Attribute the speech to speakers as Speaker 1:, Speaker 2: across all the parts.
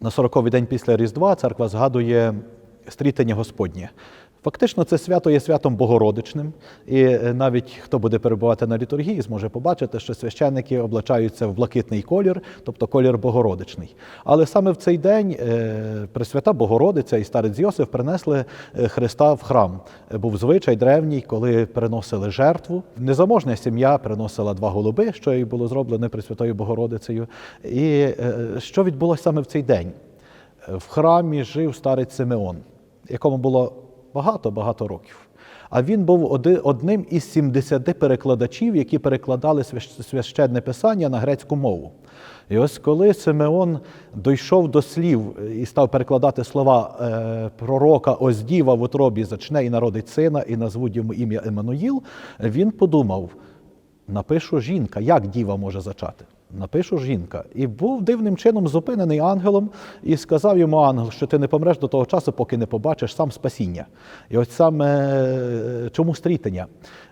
Speaker 1: на 40-й день після Різдва церква згадує стрітення Господнє. Фактично, це свято є святом Богородичним, і е, навіть хто буде перебувати на літургії, зможе побачити, що священники облачаються в блакитний колір, тобто колір Богородичний. Але саме в цей день е, Пресвята Богородиця і старець Йосиф принесли е, Христа в храм. Був звичай древній, коли приносили жертву. Незаможна сім'я приносила два голуби, що і було зроблено Пресвятою Богородицею. І що відбулося саме в цей день? В храмі жив старець Симеон, якому було багато-багато років. А він був одним із 70 перекладачів, які перекладали священне писання на грецьку мову. І ось коли Симеон дійшов до слів і став перекладати слова е, пророка «Ось діва в утробі зачне і народить сина, і назвуть йому ім'я Еммануїл, він подумав, напишу жінка, як діва може зачати? Напишу жінка. І був дивним чином зупинений ангелом і сказав йому ангел, що ти не помреш до того часу, поки не побачиш сам спасіння. І ось саме е, чому стрітення?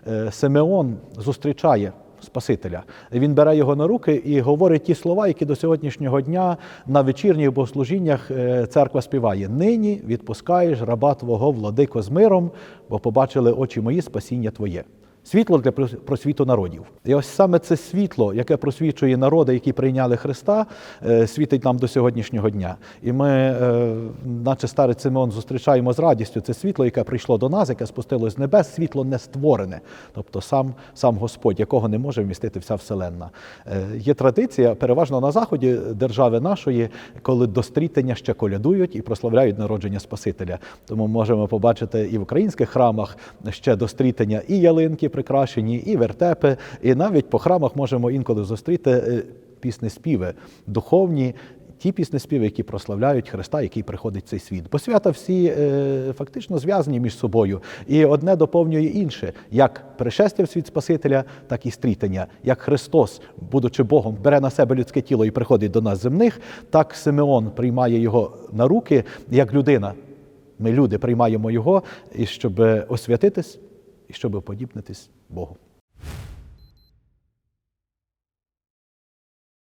Speaker 1: Е, Симеон зустрічає Спасителя. Він бере його на руки і говорить ті слова, які до сьогоднішнього дня на вечірніх богослужіннях е, церква співає. Нині відпускаєш раба Твого владико з миром, бо побачили очі мої спасіння Твоє. Світло для просвіту народів. І ось саме це світло, яке просвічує народи, які прийняли Христа, е, світить нам до сьогоднішнього дня. І ми, е, наче старець Симеон, зустрічаємо з радістю це світло, яке прийшло до нас, яке спустилось з небес, світло не створене, тобто сам, сам Господь, якого не може вмістити вся вселенна. Е, Є традиція, переважно на заході держави нашої, коли до стрітення ще колядують і прославляють народження Спасителя. Тому можемо побачити і в українських храмах ще до стрітення і ялинки прикрашені, і вертепи, і навіть по храмах можемо інколи зустріти е, піснеспіви духовні. Ті піснеспіви, які прославляють Христа, який приходить в цей світ. Бо свята всі е, фактично зв'язані між собою, і одне доповнює інше, як пришестя в світ Спасителя, так і стрітення. Як Христос, будучи Богом, бере на себе людське тіло і приходить до нас земних, так Симеон приймає його на руки як людина. Ми, люди, приймаємо його, і щоб освятитись, і щоб подібнитись Богу.